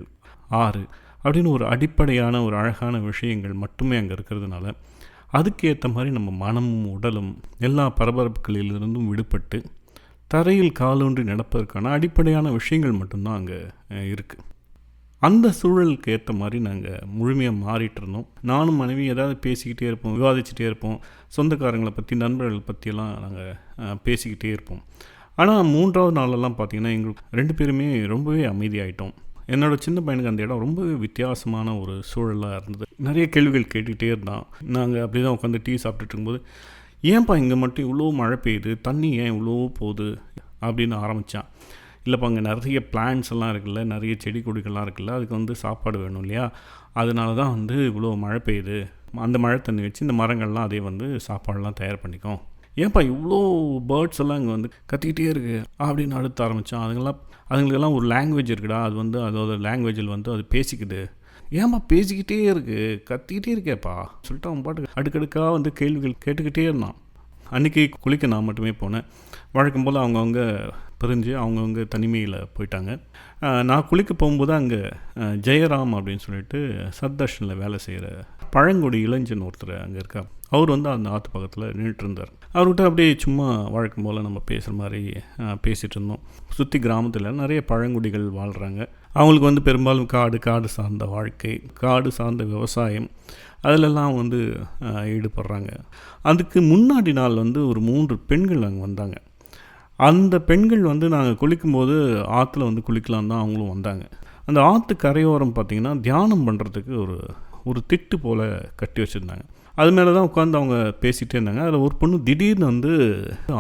S1: ஆறு அப்படின்னு ஒரு அடிப்படையான ஒரு அழகான விஷயங்கள் மட்டுமே அங்கே இருக்கிறதுனால அதுக்கேற்ற மாதிரி நம்ம மனமும் உடலும் எல்லா பரபரப்புகளிலிருந்தும் விடுபட்டு தரையில் காலூன்றி நடப்பதற்கான அடிப்படையான விஷயங்கள் மட்டும்தான் அங்கே இருக்குது அந்த சூழலுக்கு ஏற்ற மாதிரி நாங்கள் முழுமையாக மாறிட்டு இருந்தோம். நானும் மனைவி ஏதாவது பேசிக்கிட்டே இருப்போம் விவாதிச்சுட்டே இருப்போம். சொந்தக்காரங்களை பற்றி நண்பர்களை பற்றியெல்லாம் நாங்கள் பேசிக்கிட்டே இருப்போம். ஆனால் மூன்றாவது நாளெல்லாம் பார்த்திங்கன்னா எங்களுக்கு ரெண்டு பேருமே ரொம்பவே அமைதியாயிட்டோம். என்னோடய சின்ன பையனுக்கு அந்த இடம் ரொம்பவே வித்தியாசமான ஒரு சூழலாக இருந்தது. நிறைய கேள்விகள் கேட்டுக்கிட்டே இருந்தான். நாங்கள் அப்படி தான் உட்காந்து டீ சாப்பிட்டுட்டு இருக்கும்போது ஏன்ப்பா இங்கே மட்டும் இவ்வளோ மழை பெய்யுது? தண்ணி ஏன் இவ்வளோ போகுது? அப்படின்னு ஆரம்பித்தான் இல்லைப்பா அங்கே நிறைய பிளான்ஸ் எல்லாம் இருக்குல்ல நிறைய செடி கொடிகள்லாம் இருக்குல்ல அதுக்கு வந்து சாப்பாடு வேணும் இல்லையா? அதனால தான் வந்து இவ்வளோ மழை பெய்யுது. அந்த மழை தண்ணி வச்சு இந்த மரங்கள்லாம் அதே வந்து சாப்பாடெல்லாம் தயார் பண்ணிக்கும். ஏன்ப்பா இவ்வளோ பேர்ட்ஸ் எல்லாம் இங்கே வந்து கத்திக்கிட்டே இருக்குது அப்படின்னு அடுத்து ஆரம்பித்தோம் அதுங்கெல்லாம் அதுங்களுக்கெல்லாம் ஒரு லாங்குவேஜ் இருக்குடா. அது வந்து அதோட லாங்குவேஜில் வந்து அது பேசிக்குது. ஏன்பா பேசிக்கிட்டே இருக்குது கத்திக்கிட்டே இருக்கேப்பா. சொல்லிட்டு அவன் பாட்டுக்கு அடுக்கடுக்காக வந்து கேள்விகள் கேட்டுக்கிட்டே இருந்தான். அன்றைக்கி குளிக்க நான் மட்டுமே போனேன். வழக்கம் போல் அவங்கவுங்க பிரிஞ்சு அவங்கவுங்க தனிமையில் போயிட்டாங்க. நான் குளிக்க போகும்போது அங்கே ஜெயராம் அப்படின்னு சொல்லிட்டு சத்தர்ஷனில் வேலை செய்கிற பழங்குடி இளைஞன் ஒருத்தர் அங்கே இருக்கா அவர் வந்து அந்த ஆற்று பக்கத்தில் நின்றுட்டு இருந்தார். அவர்கிட்ட அப்படியே சும்மா வழக்கம் போல் நம்ம பேசுகிற மாதிரி பேசிகிட்டு இருந்தோம். சுற்றி கிராமத்தில் நிறைய பழங்குடிகள் வாழ்கிறாங்க அவங்களுக்கு வந்து பெரும்பாலும் காடு காடு சார்ந்த வாழ்க்கை காடு சார்ந்த விவசாயம் அதிலெல்லாம் வந்து ஈடுபடுறாங்க. அதுக்கு முன்னாடி நாள் வந்து ஒரு மூன்று பெண்கள் அங்கே வந்தாங்க. அந்த பெண்கள் வந்து நாங்கள் குளிக்கும்போது ஆற்றுல வந்து குளிக்கலாம் தான் அவங்களும் வந்தாங்க. அந்த ஆற்று கரையோரம் பார்த்திங்கன்னா தியானம் பண்ணுறதுக்கு ஒரு ஒரு திட்டு போல் கட்டி வச்சுருந்தாங்க. அது மேலே தான் உட்காந்து அவங்க பேசிகிட்டே இருந்தாங்க. அதில் ஒரு பொண்ணு திடீர்னு வந்து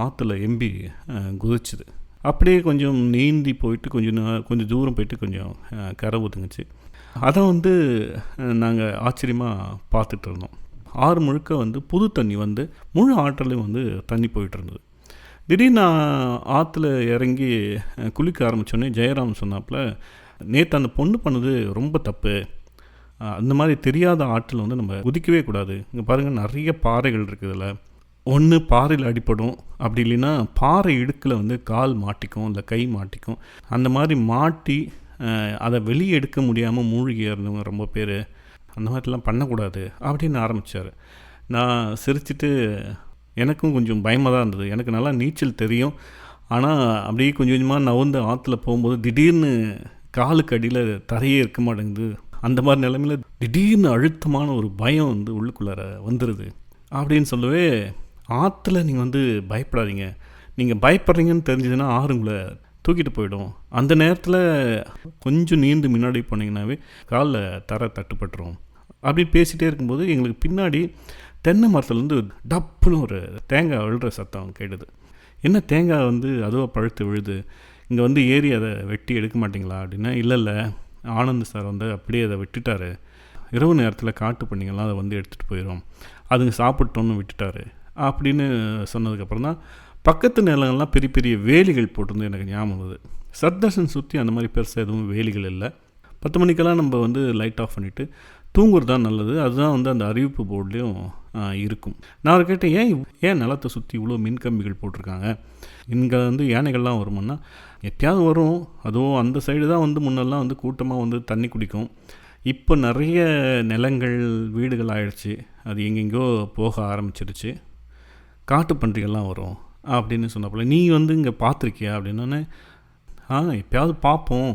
S1: ஆற்றுல எம்பி குதிச்சுது. அப்படியே கொஞ்சம் நீந்தி போயிட்டு கொஞ்சம் கொஞ்சம் தூரம் போயிட்டு கொஞ்சம் கரை ஒதுங்குச்சு. அதை வந்து நாங்கள் ஆச்சரியமாக பார்த்துட்டு இருந்தோம். ஆறு முழுக்க வந்து புது தண்ணி வந்து முழு ஆற்றலையும் வந்து தண்ணி போயிட்டு இருந்தது. திடீர்னு நான் ஆற்றுல இறங்கி குளிக்க ஆரம்பித்தோடனே ஜெயராம் சொன்னாப்புல நேற்று அந்த பொண்ணு பண்ணது ரொம்ப தப்பு. அந்த மாதிரி தெரியாத ஆற்றில் வந்து நம்ம குதிக்கவே கூடாது. இங்கே பாருங்கள் நிறைய பாறைகள் இருக்குதுல்ல ஒன்று பாறையில் அடிப்படும் அப்படி இல்லைன்னா பாறை இடுக்கில் வந்து கால் மாட்டிக்கும் இல்லை கை மாட்டிக்கும். அந்த மாதிரி மாட்டி அதை வெளியே எடுக்க முடியாமல் மூழ்கி இருந்தவங்க ரொம்ப பேர். அந்த மாதிரிலாம் பண்ணக்கூடாது. அப்படின்னு ஆரம்பித்தார் நான் சிரிச்சிட்டு எனக்கும் கொஞ்சம் பயமாக தான் இருந்தது. எனக்கு நல்லா நீச்சல் தெரியும். ஆனால் அப்படியே கொஞ்சம் கொஞ்சமாக நவுந்து ஆற்றுல போகும்போது திடீர்னு காலுக்கு அடியில் தரையே இருக்க மாட்டேங்குது. அந்த மாதிரி நிலைமையில திடீர்னு அழுத்தமான ஒரு பயம் வந்து உள்ளுக்குள்ளார வந்துடுது அப்படின்னு சொல்லவே ஆற்றுல நீங்கள் வந்து பயப்படாதீங்க. நீங்கள் பயப்படுறீங்கன்னு தெரிஞ்சதுன்னா ஆறு உங்களை தூக்கிட்டு போயிடும். அந்த நேரத்தில் கொஞ்சம் நீந்து முன்னாடி போனீங்கன்னாவே காலில் தர தட்டுப்பட்டுரும். அப்படி பேசிகிட்டே இருக்கும்போது எங்களுக்கு பின்னாடி தென்னை மரத்துலேருந்து டப்புன்னு ஒரு தேங்காய் விழுற சத்தம் கேட்டுது. என்ன தேங்காய் வந்து அதுவாக பழுத்து விழுது? இங்கே வந்து ஏறி அதை வெட்டி எடுக்க மாட்டிங்களா அப்படின்னா? இல்லை இல்லை. ஆனந்த் சார் வந்து அப்படியே அதை விட்டுட்டாரு. இரவு நேரத்தில் காட்டு பண்ணிங்கெல்லாம் அதை வந்து எடுத்துகிட்டு போயிடும் அதுங்க சாப்பிட்டோன்னு விட்டுட்டாரு. அப்படின்னு சொன்னதுக்கப்புறம் தான் பக்கத்து நிலங்கள்லாம் பெரிய பெரிய வேலிகள் போட்டிருந்து எனக்கு ஞாபகம் வருது சர்தர்ஷன் சுற்றி அந்த மாதிரி பெருசாக எதுவும் வேலிகள் இல்லை. பத்து மணிக்கெல்லாம் நம்ம வந்து லைட் ஆஃப் பண்ணிவிட்டு தூங்குறது தான் நல்லது. அதுதான் வந்து அந்த அறிவிப்பு போர்ட்லேயும் இருக்கும். நான் அவரை கேட்டேன் ஏன் ஏன் நிலத்தை சுற்றி இவ்வளோ மின்கம்பிகள் போட்டிருக்காங்க? இங்கே வந்து யானைகள்லாம் வருமுன்னா எப்பயாவது வரும். அதுவும் அந்த சைடு தான் வந்து முன்னெல்லாம் வந்து கூட்டமாக வந்து தண்ணி குடிக்கும். இப்போ நிறைய நிலங்கள் வீடுகள் ஆயிடுச்சு. அது எங்கெங்கோ போக ஆரம்பிச்சிருச்சு. காட்டு பன்றிகள்லாம் வரும் அப்படின்னு சொன்னப்பல நீ வந்து இங்கே பார்த்துருக்கியா? அப்படின்னோடனே ஆ எப்பயாவது பார்ப்போம்.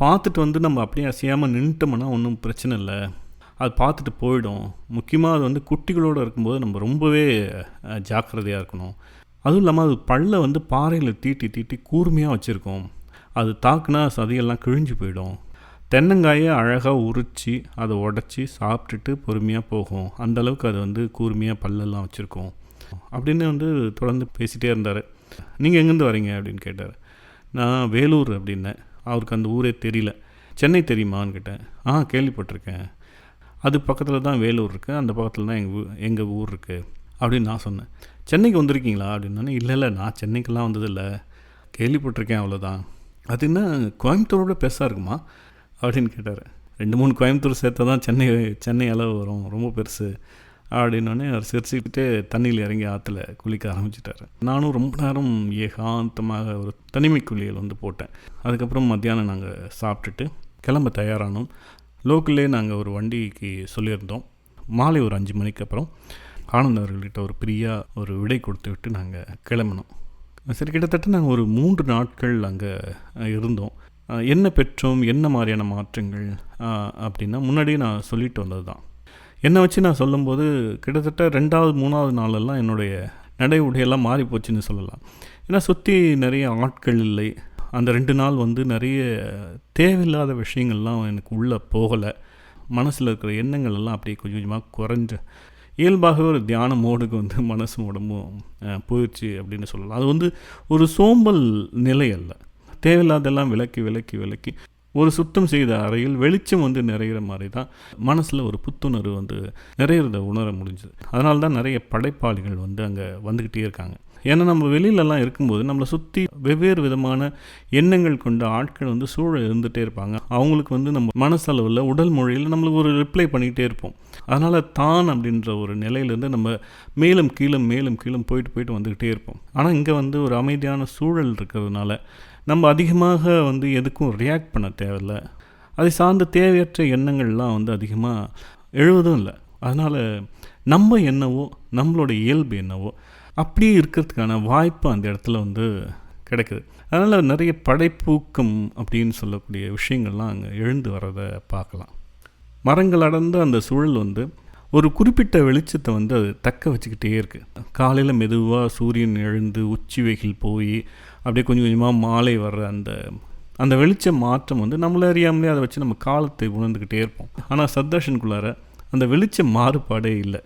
S1: பார்த்துட்டு வந்து நம்ம அப்படியே அசையாமல் நின்ட்டோம்னா ஒன்றும் பிரச்சனை இல்லை. அது பார்த்துட்டு போயிடும். முக்கியமாக அது வந்து குட்டிகளோடு இருக்கும்போது நம்ம ரொம்பவே ஜாக்கிரதையாக இருக்கணும். அதுவும் இல்லாமல் அது பல்ல வந்து பாறையில் தீட்டி தீட்டி கூர்மையாக வச்சுருக்கோம். அது தாக்குனா சதையெல்லாம் கிழிஞ்சு போயிடும். தென்னங்காயை அழகாக உரித்து அதை உடச்சி சாப்பிட்டுட்டு பொறுமையாக போகும். அந்தளவுக்கு அது வந்து கூர்மையாக பல்லெல்லாம் வச்சுருக்கோம். அப்படின்னு வந்து தொடர்ந்து பேசிகிட்டே இருந்தார். நீங்கள் எங்கேருந்து வரீங்க? அப்படின்னு கேட்டார். நான் வேலூர் அப்படின்னேன். அவருக்கு அந்த ஊரே தெரியல. சென்னை தெரியுமான்னு கேட்டேன். ஆ கேள்விப்பட்டிருக்கேன். அது பக்கத்தில் தான் வேலூர் இருக்குது அந்த பக்கத்தில் தான் எங்கள் ஊ எங்கள் ஊர் இருக்குது அப்படின்னு நான் சொன்னேன். சென்னைக்கு வந்திருக்கீங்களா? அப்படின்னா இல்லை இல்லை நான் சென்னைக்கெல்லாம் வந்ததில்லை. கேள்விப்பட்டிருக்கேன் அவ்வளோதான் அது என்ன கோயம்புத்தூரோட பெருசாக இருக்குமா? அப்படின்னு கேட்டார். ரெண்டு மூணு கோயம்புத்தூர் சேர்த்தா தான் சென்னை சென்னை அளவு வரும் ரொம்ப பெருசு. அப்படின்னோடனே அவர் சிரிச்சுக்கிட்டே தண்ணியில் இறங்கி ஆற்றுல குளிக்க ஆரம்பிச்சிட்டாரு. நானும் ரொம்ப நேரம் ஏகாந்தமாக ஒரு தனிமை குளியல் வந்து போட்டேன். அதுக்கப்புறம் மத்தியானம் நாங்கள் சாப்பிட்டுட்டு கிளம்ப தயாரானோம். லோக்கல்லே நாங்கள் ஒரு வண்டிக்கு சொல்லியிருந்தோம். மாலை ஒரு அஞ்சு மணிக்கு அப்புறம் ஆனந்த் அவர்கள்கிட்ட ஒரு பிரியா ஒரு விடை கொடுத்து விட்டு நாங்கள் கிளம்பினோம். சரி கிட்டத்தட்ட நாங்கள் ஒரு மூன்று நாட்கள் அங்கே இருந்தோம். என்ன பெற்றோம் என்ன மாதிரியான மாற்றங்கள் அப்படின்னா முன்னாடியே நான் சொல்லிட்டு வந்தது தான் என்னை வச்சு நான் சொல்லும்போது கிட்டத்தட்ட ரெண்டாவது மூணாவது நாளெல்லாம் என்னுடைய நடை உடையெல்லாம் மாறி போச்சுன்னு சொல்லலாம். ஏன்னா சுற்றி நிறைய ஆட்கள் இல்லை. அந்த ரெண்டு நாள் வந்து நிறைய தேவையில்லாத விஷயங்கள்லாம் எனக்கு உள்ளே போகலை. மனசில் இருக்கிற எண்ணங்கள் எல்லாம் அப்படியே கொஞ்சம் கொஞ்சமாக குறைஞ்ச இயல்பாகவே ஒரு தியான மோடுக்கு வந்து மனசும் உடம்பும் போயிடுச்சு அப்படின்னு சொல்லலாம். அது வந்து ஒரு சோம்பல் நிலை அல்ல. தேவையில்லாதெல்லாம் விலக்கி விலக்கி விலக்கி ஒரு சுத்தம் செய்த அறையில் வெளிச்சம் வந்து நிறையிற மாதிரி தான் மனசில் ஒரு புத்துணர்வு வந்து நிறையிறத உணர முடிஞ்சுது. அதனால தான் நிறைய படைப்பாளிகள் வந்து அங்கே வந்துக்கிட்டே இருக்காங்க. ஏன்னா நம்ம வெளியிலலாம் இருக்கும்போது நம்மளை சுற்றி வெவ்வேறு விதமான எண்ணங்கள் கொண்ட ஆட்கள் வந்து சூழ இருந்துகிட்டே இருப்பாங்க. அவங்களுக்கு வந்து நம்ம மனசளவில் உடல் மொழியில் நம்மளுக்கு ஒரு ரிப்ளை பண்ணிக்கிட்டே இருப்போம். அதனால் தான் அப்படின்ற ஒரு நிலையிலேருந்து நம்ம மேலும் கீழும் மேலும் கீழும் போயிட்டு போயிட்டு வந்துக்கிட்டே இருப்போம். ஆனால் இங்கே வந்து ஒரு அமைதியான சூழல் இருக்கிறதுனால நம்ம அதிகமாக வந்து எதுக்கும் ரியாக்ட் பண்ண தேவையில்ல. அதை சார்ந்த தேவையற்ற எண்ணங்கள்லாம் வந்து அதிகமாக எழுவதும் இல்லை. அதனால் நம்ம என்னவோ நம்மளோட இயல்பு என்னவோ அப்படியே இருக்கிறதுக்கான வாய்ப்பு அந்த இடத்துல வந்து கிடைக்குது. அதனால் நிறைய படைப்பூக்கம் அப்படின்னு சொல்லக்கூடிய விஷயங்கள்லாம் அங்கே எழுந்து வர்றதை பார்க்கலாம். மரங்கள் அடர்ந்த அந்த சூழல் வந்து ஒரு குறிப்பிட்ட வெளிச்சத்தை வந்து அது தக்க வச்சுக்கிட்டே இருக்குது காலையில் மெதுவாக சூரியன் எழுந்து உச்சி வெயில் போய் அப்படியே கொஞ்சம் கொஞ்சமாக மாலை வர்ற அந்த அந்த வெளிச்ச மாற்றம் வந்து நம்மள அறியாமலே அதை வச்சு நம்ம காலத்தை உணர்ந்துக்கிட்டே இருப்போம். ஆனால் சத்தர்ஷனுக்குள்ளார அந்த வெளிச்ச மாறுபாடே இல்லை.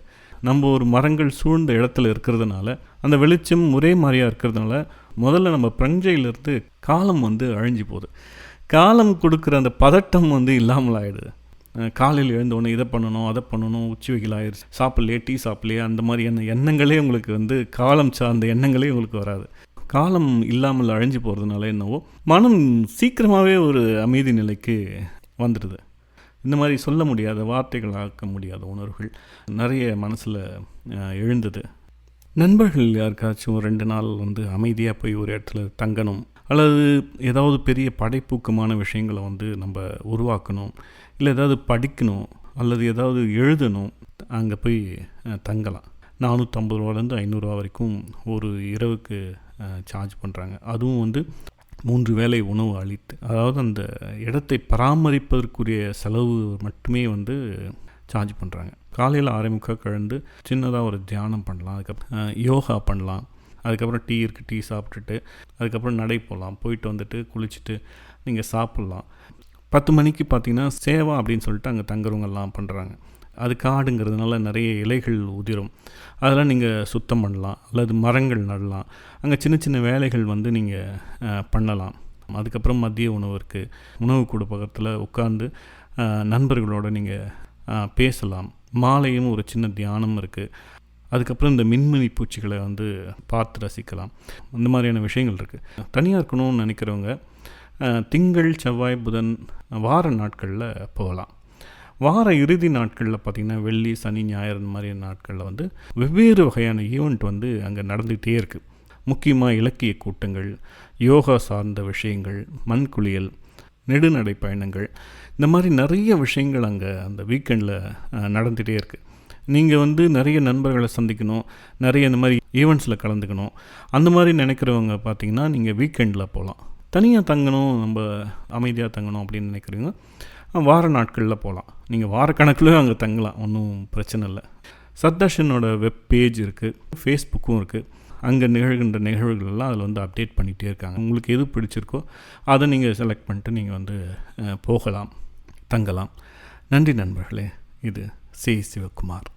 S1: நம்ம ஒரு மரங்கள் சூழ்ந்த இடத்துல இருக்கிறதுனால அந்த வெளிச்சம் ஒரே மாதிரியாக இருக்கிறதுனால முதல்ல நம்ம பிரஞ்சையிலிருந்து காலம் வந்து அழிஞ்சு போகுது. காலம் கொடுக்குற அந்த பதட்டம் வந்து இல்லாமல் ஆகிடுது காலையில் எழுந்தோடனே இதை பண்ணணும் அதை பண்ணணும் உச்சி வெயில் ஆயிடுச்சு. சாப்பிட்லையே டீ சாப்பிட்லையே அந்த மாதிரியான எண்ணங்களே உங்களுக்கு வந்து காலம் சார்ந்த எண்ணங்களே உங்களுக்கு வராது. காலம் இல்லாமல் அழிஞ்சு போகிறதுனால என்னவோ மனம் சீக்கிரமாகவே ஒரு அமைதி நிலைக்கு வந்துடுது. இந்த மாதிரி சொல்ல முடியாத வார்த்தைகள் ஆக்க முடியாத உணர்வுகள் நிறைய மனசில் எழுந்தது. நண்பர்கள் யாருக்காச்சும் ஒரு ரெண்டு நாள் வந்து அமைதியாக போய் ஒரு இடத்துல தங்கணும் அல்லது ஏதாவது பெரிய படைப்பூக்கமான விஷயங்களை வந்து நம்ம உருவாக்கணும் இல்லை ஏதாவது படிக்கணும் அல்லது ஏதாவது எழுதணும் அங்கே போய் தங்கலாம். நானூற்றம்பது ரூபாலேருந்து ஐநூறுரூவா வரைக்கும் ஒரு இரவுக்கு சார்ஜ் பண்ணுறாங்க அதுவும் வந்து மூன்று வேளை உணவு அளித்து அதாவது அந்த இடத்தை பராமரிப்பதற்குரிய செலவு மட்டுமே வந்து சார்ஜ் பண்ணுறாங்க காலையில் ஆரம்பிக்க கழந்து சின்னதாக ஒரு தியானம் பண்ணலாம். அதுக்கப்புறம் யோகா பண்ணலாம். அதுக்கப்புறம் டீ இருக்குது டீ சாப்பிட்டுட்டு அதுக்கப்புறம் நடை போகலாம் போயிட்டு வந்துட்டு குளிச்சுட்டு நீங்கள் சாப்பிட்லாம். பத்து மணிக்கு பார்த்தீங்கன்னா சேவா அப்படின்னு சொல்லிட்டு அங்கே தங்குறவங்கெல்லாம் பண்ணுறாங்க அது காடுங்கிறதுனால நிறைய இலைகள் உதிரும். அதெல்லாம் நீங்கள் சுத்தம் பண்ணலாம். அல்லது மரங்கள் நடலாம். அங்கே சின்ன சின்ன வேலைகள் வந்து நீங்கள் பண்ணலாம். அதுக்கப்புறம் மதிய உணவு இருக்குது உணவு கூட பக்கத்தில் உட்காந்து நண்பர்களோடு நீங்கள் பேசலாம். மாலையும் ஒரு சின்ன தியானம் இருக்குது அதுக்கப்புறம் இந்த மின்மினி பூச்சிகளை வந்து பார்த்து ரசிக்கலாம். இந்த மாதிரியான விஷயங்கள் இருக்குது தனியாக இருக்கணும்னு நினைக்கிறவங்க திங்கள் செவ்வாய் புதன் வார நாட்களில் போகலாம். வார இறுதி நாட்களில் பார்த்திங்கன்னா வெள்ளி சனி ஞாயிறு இந்த மாதிரியான நாட்களில் வந்து வெவ்வேறு வகையான ஈவெண்ட் வந்து அங்கே நடந்துகிட்டே இருக்குது முக்கியமாக இலக்கிய கூட்டங்கள் யோகா சார்ந்த விஷயங்கள் மண்குளியல் நெடுநடை பயணங்கள் இந்த மாதிரி நிறைய விஷயங்கள் அங்கே அந்த வீக்கெண்டில் நடந்துகிட்டே இருக்குது நீங்கள் வந்து நிறைய நண்பர்களை சந்திக்கணும் நிறைய இந்த மாதிரி ஈவெண்ட்ஸில் கலந்துக்கணும். அந்த மாதிரி நினைக்கிறவங்க பார்த்தீங்கன்னா நீங்கள் வீக்கெண்டில் போகலாம் தனியாக தங்கணும் நம்ம அமைதியாக தங்கணும் அப்படின்னு நினைக்கிறீங்க. வார நாட்களில் போகலாம் நீங்கள் வாரக்கணக்கில் அங்கே தங்கலாம். ஒன்றும் பிரச்சனை இல்லை. சத்தர்ஷனோட வெப் பேஜ் இருக்குது ஃபேஸ்புக்கும் இருக்குது அங்கே நிகழ்கின்ற நிகழ்வுகளெல்லாம் அதில் வந்து அப்டேட் பண்ணிகிட்டே இருக்காங்க. உங்களுக்கு எது பிடிச்சிருக்கோ அதை நீங்கள் செலக்ட் பண்ணிட்டு நீங்கள் வந்து போகலாம். தங்கலாம். நன்றி நண்பர்களே. இது சி. சிவகுமார்.